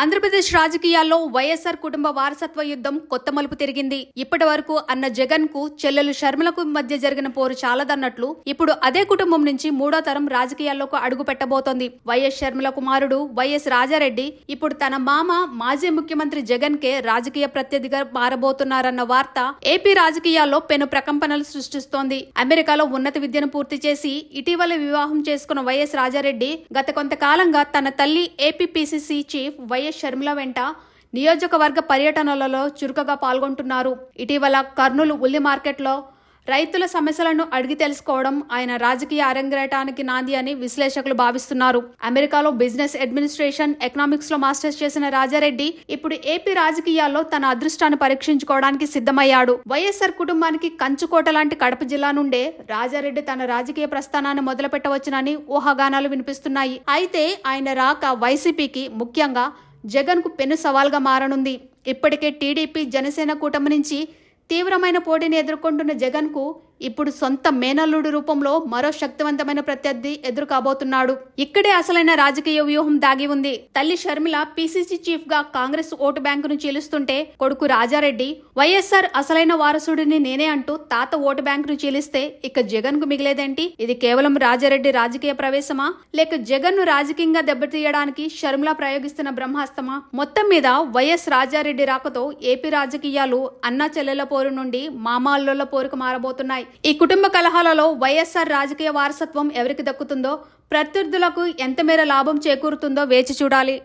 ఆంధ్రప్రదేశ్ రాజకీయాల్లో వైఎస్ఆర్ కుటుంబ వారసత్వ యుద్ధం కొత్త మలుపు తిరిగింది. ఇప్పటి వరకు అన్న జగన్కు చెల్లెలు శర్మలకు మధ్య జరిగిన పోరు చాలదన్నట్లు ఇప్పుడు అదే కుటుంబం నుంచి మూడో తరం రాజకీయాల్లోకి అడుగు పెట్టబోతోంది. వైఎస్ శర్మల కుమారుడు వైఎస్ రాజారెడ్డి ఇప్పుడు తన మామ మాజీ ముఖ్యమంత్రి జగన్ కే రాజకీయ ప్రత్యర్థిగా మారబోతున్నారన్న వార్త ఏపీ రాజకీయాల్లో పెను ప్రకంపనలు సృష్టిస్తోంది. అమెరికాలో ఉన్నత విద్యను పూర్తి చేసి ఇటీవల వివాహం చేసుకున్న వైఎస్ రాజారెడ్డి గత కొంతకాలంగా తన తల్లి AP PCC chief YS Sharmila వెంట నియోజకవర్గ పర్యటనలలో చురుకగా పాల్గొంటున్నారు. ఇటీవల కర్నూలు ఉల్లి మార్కెట్లో రైతుల సమస్యలను అడిగి తెలుసుకోవడం ఆయన రాజకీయ అరంగేటానికి నాంది అని విశ్లేషకులు భావిస్తున్నారు. అమెరికాలో బిజినెస్ అడ్మినిస్ట్రేషన్ ఎకనామిక్స్లో మాస్టర్స్ చేసిన రాజారెడ్డి ఇప్పుడు ఏపీ రాజకీయాల్లో తన అదృష్టాన్ని పరీక్షించుకోవడానికి సిద్ధమయ్యాడు. వైఎస్ఆర్ కుటుంబానికి కంచుకోట లాంటి కడప జిల్లా నుండే రాజారెడ్డి తన రాజకీయ ప్రస్థానాన్ని మొదలుపెట్టవచ్చునని ఊహాగానాలు వినిపిస్తున్నాయి. అయితే ఆయన రాక వైసీపీకి ముఖ్యంగా జగన్కు పెను సవాల్గా మారనుంది. ఇప్పటికే టీడీపీ జనసేన కూటమి నుంచి తీవ్రమైన పోటీని ఎదుర్కొంటున్న జగన్కు ఇప్పుడు సొంత మేనల్లుడి రూపంలో మరో శక్తివంతమైన ప్రత్యర్థి ఎదురు కాబోతున్నాడు ఇక్కడే అసలైన రాజకీయ వ్యూహం దాగి ఉంది. తల్లి షర్మిల పిసిసి చీఫ్గా కాంగ్రెస్ ఓటు బ్యాంకును చీలుస్తుంటే కొడుకు రాజారెడ్డి వైఎస్ఆర్ అసలైన వారసుడిని నేనే అంటూ తాత ఓటు బ్యాంకును చీలిస్తే ఇక జగన్కు మిగిలేదేంటి? ఇది కేవలం రాజారెడ్డి రాజకీయ ప్రవేశమా? లేక జగన్ను రాజకీయంగా దెబ్బతీయడానికి షర్మిల ప్రయోగిస్తున్న బ్రహ్మాస్తమా? మొత్తం మీద వైఎస్ రాజారెడ్డి రాకతో ఏపీ రాజకీయాలు అన్నా చెల్లెల పోరు నుండి మామాల్లోల పోరుకు మారబోతున్నాయి. ఈ కుటుంబ కలహాలలో వైఎస్ఆర్ రాజకీయ వారసత్వం ఎవరికి దక్కుతుందో ప్రత్యర్థులకు ఎంత మేర లాభం చేకూరుతుందో వేచి చూడాలి.